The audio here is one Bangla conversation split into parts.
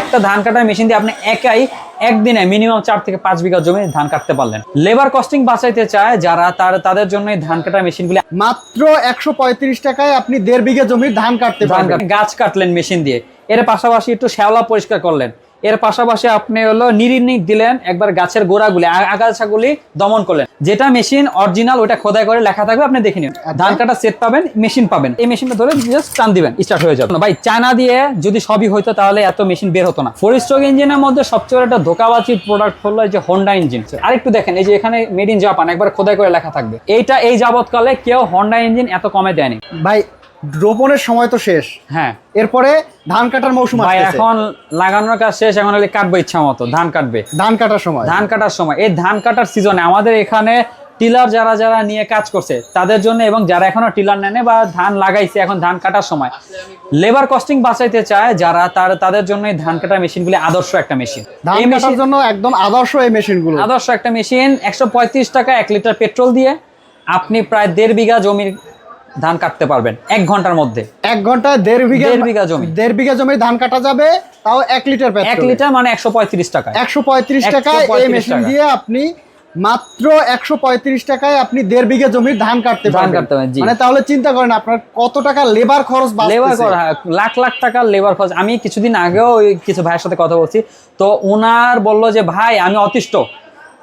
একটা ধান কাটার মেশিন দিয়ে আপনি একাই একদিনে মিনিমাম চার থেকে পাঁচ বিঘা জমি ধান কাটতে পারলেন। লেবার কস্টিং বাঁচাইতে চায় যারা তার তাদের জন্য ধান কাটার মেশিনগুলি মাত্র একশো পঁয়ত্রিশ টাকায় আপনি দেড় বিঘা জমির ধান কাটতে ধান পারবেন। গাছ কাটলেন মেশিন দিয়ে। এর পাশাপাশি একটু শ্যাওলা পরিষ্কার করলেন। এর পাশাপাশি আপনি হলো নিরিনি দিলেন একবার গাছের গোড়াগুলি আগাছাগুলি দমন করলেন। যেটা মেশিন অরিজিনাল ওটা খোদাই করে লেখা থাকবে আপনি দেখে নিন। আচ্ছা। ধান কাটা সেট পাবেন মেশিন পাবেন। এই মেশিনটা ধরে জাস্ট টান দিবেন স্টার্ট হয়ে যাবে। ভাই চায়না দিয়ে যদি সবই হইতো তাহলে এত মেশিন বের হতো না। ফোর স্ট্রোক ইঞ্জিনের মধ্যে সবচেয়ে বড় একটা ধোকাবাজির প্রোডাক্ট হলো এই যে হোন্ডা ইঞ্জিন আরেকটু দেখেন এই যে এখানে মেড ইন জাপান একবার খোদাই করে লেখা থাকবে। এইটা এই যাবৎকালে কেউ হোন্ডা ইঞ্জিন এত কমে দেয়নি। ভাই রোপণের সময় তো শেষ। হ্যাঁ। এরপরে ধান কাটার মৌসুম ভাই এখন লাগানোর কাজ শেষ এখন হলে কাটবো ইচ্ছা মতো ধান কাটবে। ধান কাটার সময়। ধান কাটার সময়। এই ধান কাটার সিজনে আমাদের এখানে টিলার যারা যারা নিয়ে কাজ করছে তাদের জন্য এবং যারা এখনও টিলার নেনে বা ধান লাগাইছে এখন ধান কাটার সময় লেবার কস্টিং বাঁচাইতে চায় যারা তার তাদের জন্য ধান কাটার মেশিনগুলি আদর্শ একটা মেশিন ধান এই কাটার মেশিন জন্য একদম আদর্শ এই মেশিনগুলো আদর্শ একটা মেশিন একশো পঁয়ত্রিশ টাকা এক লিটার পেট্রোল দিয়ে আপনি প্রায় দেড় বিঘা জমির ধান কাটতে পারবেন এক ঘণ্টার মধ্যে। এক ঘণ্টা দেড় বিঘা দেড় বিঘা জমি। দেড় বিঘা জমি ধান কাটা যাবে তাও এক লিটার এক লিটার মানে একশো পঁয়ত্রিশ টাকা। একশো পঁয়ত্রিশ 135 টাকায় এই মেশিন টাকা। দিয়ে আপনি মাত্র একশো পঁয়ত্রিশ টাকায় আপনি দেড় বিঘা জমির ধান কাটতে ধান কাটতে পারেন মানে তাহলে চিন্তা করেন আপনার কত টাকা লেবার খরচ লেবার বাঁচতেছে লাখ লাখ টাকার লেবার খরচ। আমি কিছুদিন আগেও কিছু ভাইয়ের সাথে কথা বলছি তো ওনার বলল যে ভাই আমি অতিষ্ঠ।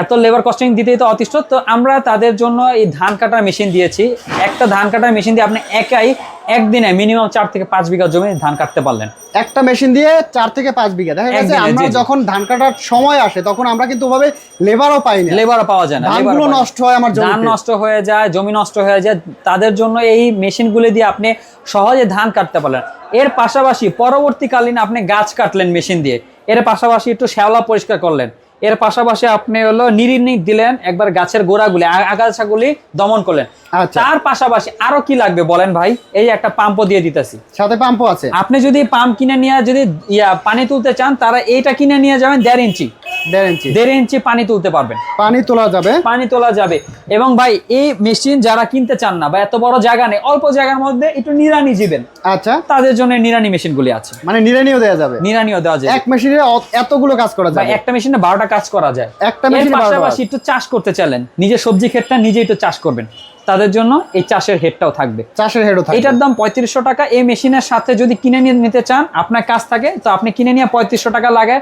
এত লেবার কস্টিং দিতেই তো অতিষ্ঠ। তো আমরা তাদের জন্য এই ধান কাটার মেশিন দিয়েছি। একটা ধান কাটার মেশিন দিয়ে আপনি একাই একদিনে মিনিমাম চার থেকে পাঁচ বিঘা জমি ধান কাটতে পারলেন। একটা মেশিন দিয়ে চার থেকে পাঁচ বিঘা। দেখা গেছে আমরা। যখন ধান কাটার সময় আসে তখন আমরা কিন্তু ওভাবে লেবারও পাই না। লেবারও পাওয়া যায় না ধানগুলো। নষ্ট হয় আমার ধান নষ্ট হয়ে যায় জমি নষ্ট হয়ে যায়। তাদের জন্য এই মেশিনগুলি দিয়ে আপনি সহজে ধান কাটতে পারলেন। এর পাশাপাশি পরবর্তীকালীন আপনি গাছ কাটলেন মেশিন দিয়ে। এর পাশাপাশি একটু শ্যাওলা পরিষ্কার করলেন। এর পাশাপাশি আপনি হলো নিরিনি দিলেন একবার গাছের গোড়াগুলি আগাছাগুলি দমন করলেন। আচ্ছা। তার পাশাপাশি আরও কি লাগবে বলেন ভাই? এই একটা পাম্পও দিয়ে দিতেছি। সাথে পাম্পও আছে। আপনি যদি পাম্প কিনে নিয়ে যদি ইয়া পানি তুলতে চান তারা এইটা কিনে নিয়ে যাবেন দেড় ইঞ্চি। দেড় ইঞ্চি। দেড় ইঞ্চি পানি তুলতে পারবেন। পানি তোলা যাবে। পানি তোলা যাবে। এবং ভাই এই মেশিন যারা কিনতে চান না বা এত বড় জায়গা নেই অল্প জায়গার মধ্যে একটু নিরানি জিবেন আচ্ছা। তাদের জন্য নিরানি মেশিনগুলি আছে। মানে নিড়ানিও দেওয়া যাবে। নিরানিও দেওয়া যায় এক মেশিনে এতগুলো কাজ করা যাবে। একটা মেশিনে বারোটা কাজ করা যায়। একটা মেশিনে পাশাপাশি একটু চাষ করতে চাইলেন নিজের সবজি ক্ষেতটা নিজেই একটু চাষ করবেন। তাদের জন্য এই চাষের হেডটাও থাকবে। চাষের হেডও থাকে এটার দাম পঁয়ত্রিশশো টাকা এই মেশিনের সাথে যদি কিনে নিয়ে নিতে চান আপনার কাজ থাকে তো আপনি কিনে নিয়ে পঁয়ত্রিশশো টাকা লাগে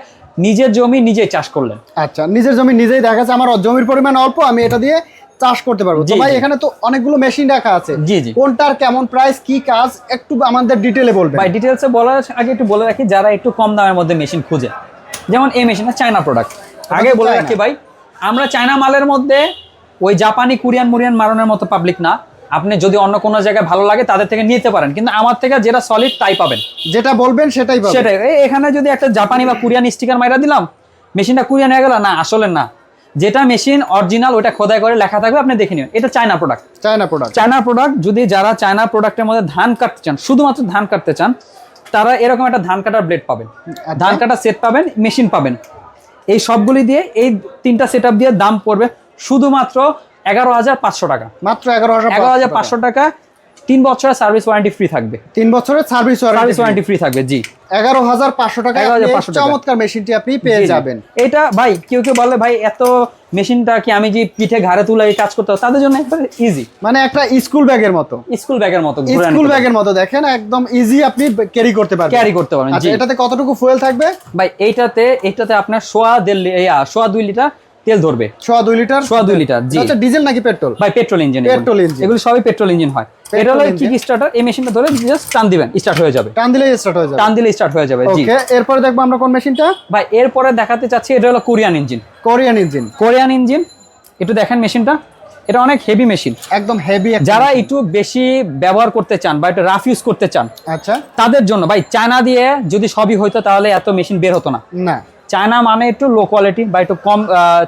নিজের জমি নিজেই চাষ করলেন। আচ্ছা নিজের জমি নিজেই দেখা যাচ্ছে আমার জমির পরিমাণ অল্প আমি এটা দিয়ে চাষ করতে পারব। তো ভাই এখানে তো অনেকগুলো মেশিন রাখা আছে। জি, জি। কোনটার কেমন প্রাইস কি কাজ একটু আমাদের ডিটেলে বলবেন। ভাই ডিটেলসে বলার আগে একটু বলে রাখি যারা একটু কম দামের মধ্যে মেশিন খুঁজে যেমন এই মেশিনটা চায়না প্রোডাক্ট আগে বলে। রাখি ভাই আমরা চায়না মালের মধ্যে ওই জাপানি কোরিয়ান মুরিয়ান মারনের মতো পাবলিক না। আপনি যদি অন্য কোনো জায়গায় ভালো লাগে তাদের থেকে নিতে পারেন। কিন্তু আমার থেকে যেটা সলিড তাই পাবেন। যেটা বলবেন সেটাই পাবেন। সেটাই। এখানে যদি একটা জাপানি বা কোরিয়ান স্টিকার মাইরা দিলাম মেশিনটা কোরিয়ান হয়ে গেল না আসলে না। যেটা মেশিন অরিজিনাল ওটা খোদাই করে লেখা থাকবে আপনি দেখে নিন। এটা China product China product China product যদি যারা চায়না প্রোডাক্টের মধ্যে ধান কাটতে চান শুধুমাত্র ধান কাটতে চান তারা এরকম একটা ধান কাটার ব্লেড পাবেন। ধান কাটার সেট পাবেন মেশিন পাবেন। এই সবগুলি দিয়ে এই তিনটা সেট দিয়ে দাম পড়বে শুধুমাত্র এগারো হাজার পাঁচশো টাকা। মাত্র এগারো হাজার এগারো হাজার পাঁচশো টাকা। তিন বছরের সার্ভিস ওয়ারেন্টি ফ্রি থাকবে। তিন বছরের সার্ভিস সার্ভিস ওয়ারেন্টি ফ্রি থাকবে জি। এগারো হাজার পাঁচশো টাকা। চমৎকার মেশিনটি আপনি পেয়ে। যাবেন। এটা ভাই কেউ কেউ বলে ভাই এত মেশিনটা কি আমি যে পিঠে ঘাড়ে তুলে এই কাজ করতে তাদের জন্য একবার ইজি মানে একটা স্কুল ব্যাগের মতো। স্কুল ব্যাগের মতো স্কুল ব্যাগের মতো দেখেন একদম ইজি আপনি ক্যারি করতে পারবেন। ক্যারি করতে পারেন আচ্ছা এটাতে কতটুকু ফুয়েল থাকবে? ভাই এইটাতে এইটাতে আপনার সোয়া দেড় সোয়া দুই লিটার তেল ধরবে। সোয়া দুই লিটার? সোয়া দুই লিটার জি। আচ্ছা ডিজেল নাকি পেট্রোল ভাই পেট্রোল ইঞ্জিন পেট্রোল ইঞ্জিন। এগুলো সবই পেট্রোল ইঞ্জিন হয়। এটা হলো কিক স্টার্টার এই মেশিনটা ধরে জাস্ট টান দিবেন স্টার্ট হয়ে যাবে। টান দিলেই স্টার্ট হয়ে যাবে। টান দিলে স্টার্ট হয়ে যাবে জি। ওকে এরপরে দেখব আমরা কোন মেশিনটা ভাই এরপরে দেখাতে চাচ্ছি এটা হলো Korean engine Korean engine Korean engine একটু দেখেন মেশিনটা এটা অনেক হেভি মেশিন একদম হেভি যারা একটু বেশি ব্যবহার করতে চান বা একটু রাফ ইউজ করতে চান আচ্ছা। তাদের জন্য ভাই চায়না দিয়ে যদি সবই হইতো তাহলে এত মেশিন বের হতো না। না। চায়না মানে একটু লো কোয়ালিটি বা একটু কম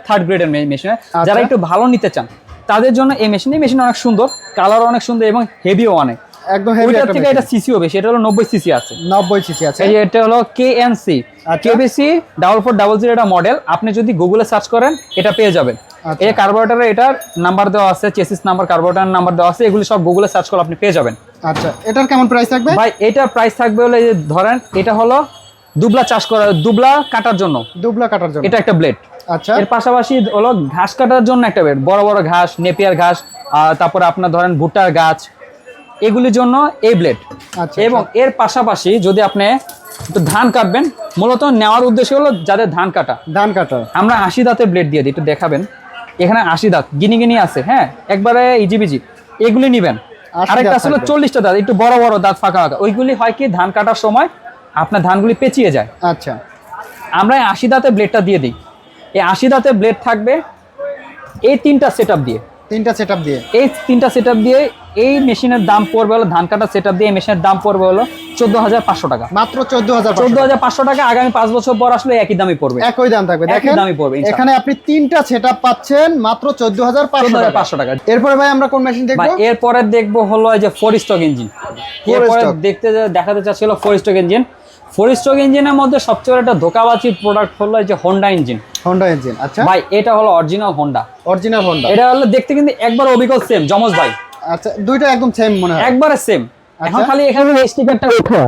থার্ড গ্রেডের মেশিন যারা একটু ভালো নিতে চান তাদের জন্য এই মেশিন এই মেশিন অনেক সুন্দর কালার অনেক সুন্দর এবং হেভিও অনেক। একদম হেভি ওইটার থেকে এটা সিসিও বেশি এটা হলো নব্বই সিসি আছে। নব্বই সিসি আছে। এই এটা হলো কে এন আচ্ছা। KBC double four double zero এটা মডেল আপনি যদি গুগলে সার্চ করেন এটা পেয়ে যাবেন। আচ্ছা। এই কার্বোরেটারে এটার নাম্বার দেওয়া আছে চেসিস নাম্বার কার্বোরেটার নাম্বার দেওয়া আছে এগুলি সব গুগলে সার্চ করলে আপনি পেয়ে যাবেন। আচ্ছা এটার কেমন প্রাইস থাকবে? ভাই এটার প্রাইস থাকবে হলো এই ধরেন এটা হলো দুবলা চাষ করা দুবলা কাটার জন্য। দুবলা কাটার জন্য। এটা একটা ব্লেড আচ্ছা। এর পাশাপাশি হলো ঘাস কাটার জন্য একটা ব্লেড বড় বড় ঘাস নেপিয়ার ঘাস তারপরে আপনার ধরেন ভুট্টার গাছ এগুলির জন্য এই ব্লেড আচ্ছা এবং এর পাশাপাশি যদি আপনি ধান কাটবেন মূলত নেওয়ার উদ্দেশ্য হলো যাদের ধান কাটা। ধান কাটা। আমরা আশি দাঁতের ব্লেড দিয়ে দিই একটু দেখাবেন। এখানে আশি দাঁত গিনি গিনি আছে হ্যাঁ? একবারে ইজিবিজি। এগুলি নিবেন। আরেকটা ছিল চল্লিশটা দাঁত একটু বড় বড় দাঁত ফাঁকা ফাঁকা। ওইগুলি হয় কি ধান কাটার সময় আপনার ধানগুলি পেঁচিয়ে যায়। আচ্ছা। আমরা এই আশি দাঁতে ব্লেডটা দিয়ে দিই। এই আশি দাঁতে ব্লেড থাকবে এই তিনটা সেট দিয়ে। তিনটা সেট দিয়ে। এই তিনটা সেট দিয়ে এই মেশিনের দাম পড়বে হলো ধান কাটার সেট দিয়ে এই মেশিনের দাম পড়বে হলো চোদ্দ হাজার পাঁচশো টাকা। মাত্র চোদ্দ হাজার চোদ্দ হাজার পাঁচশো টাকা আগামী পাঁচ বছর পর আসলে একই দামই পড়বে। একই দাম থাকবে। একই দামই পড়বে। এখানে আপনি তিনটা সেট পাচ্ছেন মাত্র চোদ্দ হাজার পাঁচশো টাকা। এরপরে ভাই আমরা কোন মেশিন দেখব? এরপরে দেখব হলো এই যে ফোর স্টক ইঞ্জিন এরপরে দেখতে দেখাতে চাচ্ছিল four stroke engine four stroke ইঞ্জিনের মধ্যে সবচেয়ে একটা ধোকাবাজি প্রোডাক্ট হলো এই যে হোন্ডা ইঞ্জিন হন্ডা ইঞ্জিন আচ্ছা। ভাই এটা হলো অরিজিনাল হোন্ডা অরিজিনাল হন্ডা এটা হলো দেখতে কিন্তু একবার অবিকল সেম জমজ ভাই। আচ্ছা দুইটা একদম সেম মনে হয়। একবারে সেম এখন আচ্ছা। খালি এখানে স্টিকারটা উঠে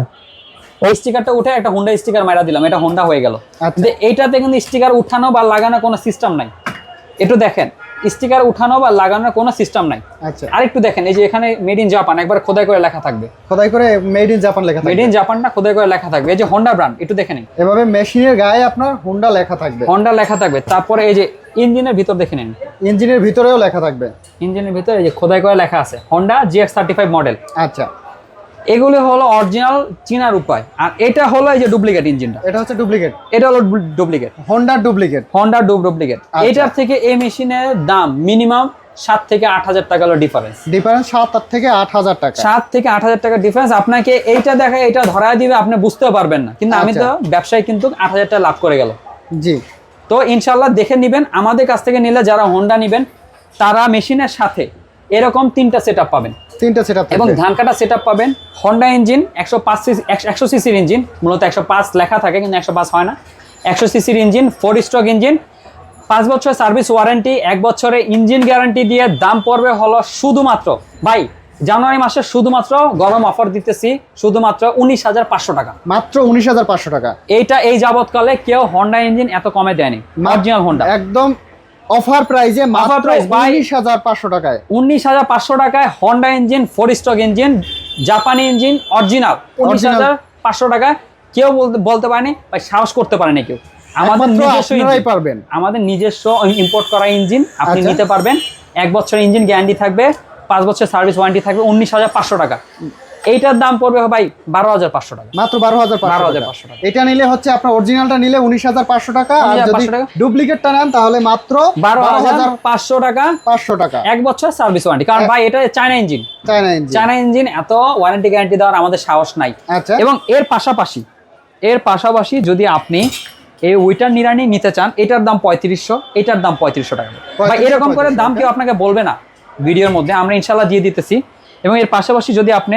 এই স্টিকারটা উঠে একটা হোন্ডা স্টিকার মারা দিলাম এটা হোন্ডা হয়ে গেল। আচ্ছা। এইটাতে কিন্তু স্টিকার উঠানো বা লাগানো কোনো সিস্টেম নাই। একটু দেখেন। স্টিকার উঠানো বা লাগানোর কোনো সিস্টেম নাই। আচ্ছা। আরেকটু দেখেন এই যে এখানে মেড ইন জাপান একবার খোদাই করে লেখা থাকবে। খোদাই করে মেড ইন জাপান লেখা মেড থাকবে। ইন জাপানটা খোদাই করে লেখা থাকবে। এই যে হোন্ডা ব্র্যান্ড একটু দেখে নিন। এভাবে মেশিনের গায়ে আপনার হোন্ডা লেখা থাকবে। হোন্ডা লেখা থাকবে। তারপরে এই যে ইঞ্জিনের ভিতর দেখে নিন। ইঞ্জিনের ভিতরেও লেখা থাকবে। ইঞ্জিনের ভিতরে এই যে খোদাই করে লেখা আছে। Honda GX thirty five model আচ্ছা। এগুলো হলো অরিজিনাল চিনার উপায়। আর এটা হলো এই যে ডুপ্লিকেট ইঞ্জিনটা এটা হচ্ছে ডুপ্লিকেট এটা হলো ডুপ্লিকেট হোন্ডার ডুপ্লিকেট হন্ডা ডুব ডুপ্লিকেট। এটার থেকে এই মেশিনের দাম মিনিমাম সাত থেকে আট হাজার টাকা হলো ডিফারেন্স ডিফারেন্স সাত থেকে আট হাজার টাকা। সাত থেকে আট হাজার টাকা ডিফারেন্স আপনাকে এইটা দেখা এটা ধরায় দিবে আপনি বুঝতেও পারবেন না। কিন্তু আমি তো আচ্ছা। ব্যবসায় কিন্তু আট হাজার টাকা লাভ করে গেল। জি। তো ইনশাল্লাহ দেখে নেবেন। আমাদের কাছ থেকে নিলে যারা হোন্ডা নেবেন তারা মেশিনের সাথে এরকম তিনটা সেট পাবেন। তিনটা সেট এবং ধান কাটা সেট পাবেন হন্ডা ইঞ্জিন একশো পাঁচ সিসি একশো সিসির ইঞ্জিন মূলত একশো পাঁচ লেখা থাকে কিন্তু একশো পাঁচ হয় না। একশো সিসির ইঞ্জিন ফোর স্ট্রোক ইঞ্জিন পাঁচ বছর সার্ভিস ওয়ারেন্টি এক বছরে ইঞ্জিন গ্যারান্টি দিয়ে দাম পড়বে হলো শুধুমাত্র ভাই জানুয়ারি মাসে শুধুমাত্র গরম অফার দিতেছি শুধুমাত্র উনিশ হাজার পাঁচশো টাকা। মাত্র উনিশ হাজার পাঁচশো টাকা। এইটা এই যাবৎকালে কেউ হন্ডা ইঞ্জিন এত কমে দেয়নি অরিজিনাল হন্ডা একদম অফার প্রাইজে মাত্র হাজার পাঁচশো টাকায়। উনিশ হাজার পাঁচশো টাকায় Honda engine four stroke engine জাপানি ইঞ্জিন অরিজিনাল উনিশ হাজার পাঁচশো টাকায় কেউ বলতে বলতে পারেনি বা সাহস করতে পারেনি কেউ। আমাদের নিজস্ব পারবেন। আমাদের নিজস্ব ইম্পোর্ট করা ইঞ্জিন আপনি আচ্ছা। নিতে পারবেন। এক বছর ইঞ্জিন গ্যারান্টি থাকবে পাঁচ বছর সার্ভিস ওয়ারেন্টি থাকবে উনিশ হাজার পাঁচশো টাকা। এইটার দাম পড়বে ভাই বারো হাজার পাঁচশো টাকা। মাত্র বারো হাজার বারো হাজার পাঁচশো টাকা। এটা নিলে হচ্ছে আপনার অরিজিনালটা নিলে উনিশ হাজার পাঁচশো টাকা আর যদি ডুপ্লিকেটটা নেন তাহলে মাত্র বারো হাজার পাঁচশো টাকা পাঁচশো টাকা। এক বছর সার্ভিস ওয়ারেন্টি কারণ ভাই এটা China engine China engine China engine এত ওয়ারেন্টি গ্যারান্টি দেওয়ার আমাদের সাহস নাই। আচ্ছা। এবং এর পাশাপাশি এর পাশাপাশি যদি আপনি এই উইটার নিরানি নিতে চান এটার দাম পঁয়ত্রিশশো এটার দাম পঁয়ত্রিশশো টাকা। বা 3500 এরকম করে দাম কেউ আপনাকে বলবে না ভিডিওর মধ্যে আমরা ইনশাল্লাহ দিয়ে দিতেছি। এবং এর পাশাপাশি যদি আপনি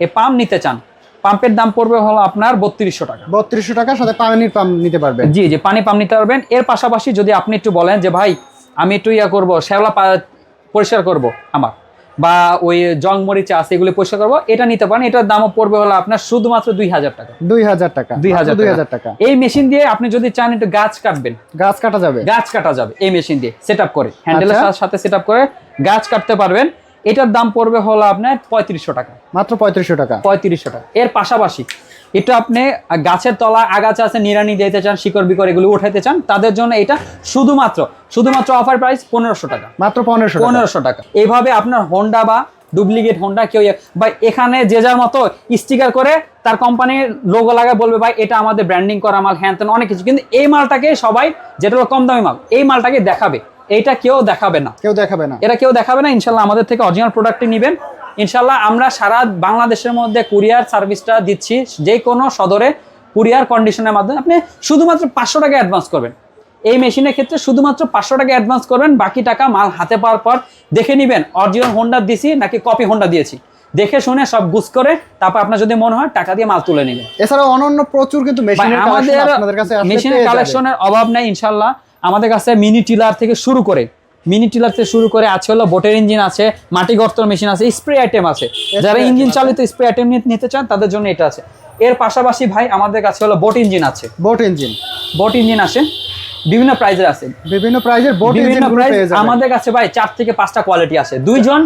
এই পাম্প নিতে চান পাম্পের দাম পড়বে হলো আপনার বত্রিশশো টাকা। বত্রিশশো টাকার সাথে পানির পাম্প নিতে পারবেন। জি জি পানি পাম্প নিতে পারবেন। এর পাশাপাশি যদি আপনি একটু বলেন যে ভাই আমি একটু ইয়া করব শ্যাওলা পরিষ্কার করব আমার বা ওই জং মরিচা আছে এগুলো পরিষ্কার করব। এটা নিতে পারেন। এটার দামও পড়বে হলো আপনার শুধুমাত্র দুই হাজার টাকা। দুই হাজার টাকা দুই হাজার দুই হাজার টাকা। এই মেশিন দিয়ে আপনি যদি চান একটু গাছ কাটবেন গাছ কাটা যাবে। গাছ কাটা যাবে এই মেশিন দিয়ে সেট করে হ্যান্ডেলের আচ্ছা। সাথে- সাথে সেট করে গাছ কাটতে পারবেন। এটার দাম পড়বে হলো আপনার পঁয়ত্রিশশো টাকা। মাত্র পঁয়ত্রিশশো টাকা। পঁয়ত্রিশশো টাকা। এর পাশাপাশি এটা আপনি গাছের তলা আগাছা আছে নিরানি দিতে চান শিকড় বিকড় এগুলো উঠাইতে চান তাদের জন্য এটা শুধুমাত্র শুধুমাত্র অফার প্রাইস পনেরোশো টাকা। মাত্র পনেরোশো পনেরোশো টাকা। এইভাবে আপনার হোন্ডা বা ডুপ্লিকেট হোন্ডা কেউ বা এখানে যে যার মতো স্টিকার করে তার কোম্পানির লোগো লাগায় বলবে ভাই এটা আমাদের ব্র্যান্ডিং করা মাল হ্যান ত্যান অনেক কিছু। কিন্তু এই মালটাকে সবাই যেটা হলো কম দামি মাল এই মালটাকে দেখাবে। এইটা কেউ দেখাবে না। কেউ দেখাবে না। এটা কেউ দেখাবে না। ইনশাল্লাহ আমাদের থেকে অরিজিনাল প্রোডাক্টটি নেবেন। ইনশাল্লাহ আমরা সারা বাংলাদেশের মধ্যে কুরিয়ার সার্ভিসটা দিচ্ছি। যে কোনো সদরে কুরিয়ার কন্ডিশনের মাধ্যমে আপনি শুধুমাত্র পাঁচশো টাকা অ্যাডভান্স করবেন। এই মেশিনের ক্ষেত্রে শুধুমাত্র পাঁচশো টাকা অ্যাডভান্স করবেন। বাকি টাকা মাল হাতে পাওয়ার পর দেখে নেবেন অরিজিনাল হোন্ডা দিছি নাকি কপি হোন্ডা দিয়েছি। দেখে শুনে সব গুছ করে তারপর আপনার যদি মনে হয় টাকা দিয়ে মাল তুলে নেবেন। এছাড়াও অনন্য প্রচুর কিন্তু মেশিনের আমাদের মেশিনের কালেকশনের অভাব নাই ইনশাল্লাহ। আমাদের কাছে মিনি টিলার থেকে শুরু করে মিনি টিলার থেকে শুরু করে আছে হলো বোটের ইঞ্জিন আছে মাটি গর্তর মেশিন আছে স্প্রে আইটেম আছে। যারা ইঞ্জিন চালিত স্প্রে আইটেম নিতে চান তাদের জন্য এটা আছে। এর পাশাপাশি ভাই আমাদের কাছে হলো বোট ইঞ্জিন আছে। বোট ইঞ্জিন বোট ইঞ্জিন আছে বিভিন্ন প্রাইজের আছে। বিভিন্ন প্রাইজের বোট ইঞ্জিন আমাদের কাছে ভাই চার থেকে পাঁচটা কোয়ালিটি আছে দুইজন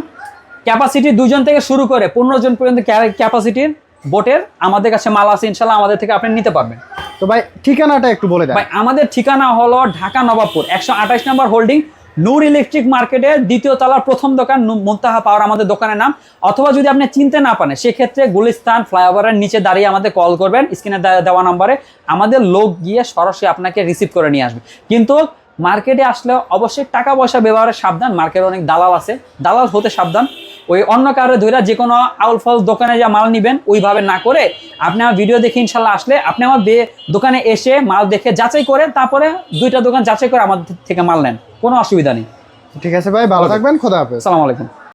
ক্যাপাসিটি দুইজন থেকে শুরু করে পনেরো জন পর্যন্ত ক্যাপাসিটির বোটের আমাদের কাছে মাল আছে ইনশাল্লাহ আমাদের থেকে আপনি নিতে পারবেন। তো ভাই, ঠিকানাটা একটু বলে দেন। ভাই, আমাদের ঠিকানা হলো ঢাকা নবাবপুর, একশো আঠাশ নম্বর হোল্ডিং, নূর ইলেকট্রিক মার্কেটের দ্বিতীয় তলার প্রথম দোকান মোন্তাহা মুনতাহা পাওয়ার আমাদের দোকানের নাম। অথবা যদি আপনি চিনতে না পারেন, সেক্ষেত্রে গুলিস্তান ফ্লাইওভারের নিচে দাঁড়িয়ে আমাদের কল করবেন, স্ক্রিনে দেওয়া নাম্বারে। আমাদের লোক গিয়ে সরাসরি আপনাকে রিসিভ করে নিয়ে আসবে। কিন্তু মার্কেটে আসলে অবশ্যই টাকা পয়সা ব্যবহারে সাবধান। মার্কেটে অনেক দালাল আছে। দালাল হতে সাবধান। ওই অন্য কারও ধৈরা যে কোনো আউল ফল দোকানে যা মাল নিবেন ওইভাবে না করে আপনি আমার ভিডিও দেখে ইনশাল্লাহ আসলে আপনি আমার বে- দোকানে এসে মাল দেখে যাচাই করে তারপরে দুইটা দোকান যাচাই করে আমাদের থেকে মাল নেন। কোনো অসুবিধা নেই। ঠিক আছে ভাই ভালো থাকবেন খোদা হাফেজ। সালামালাইকুম আলাইকুম।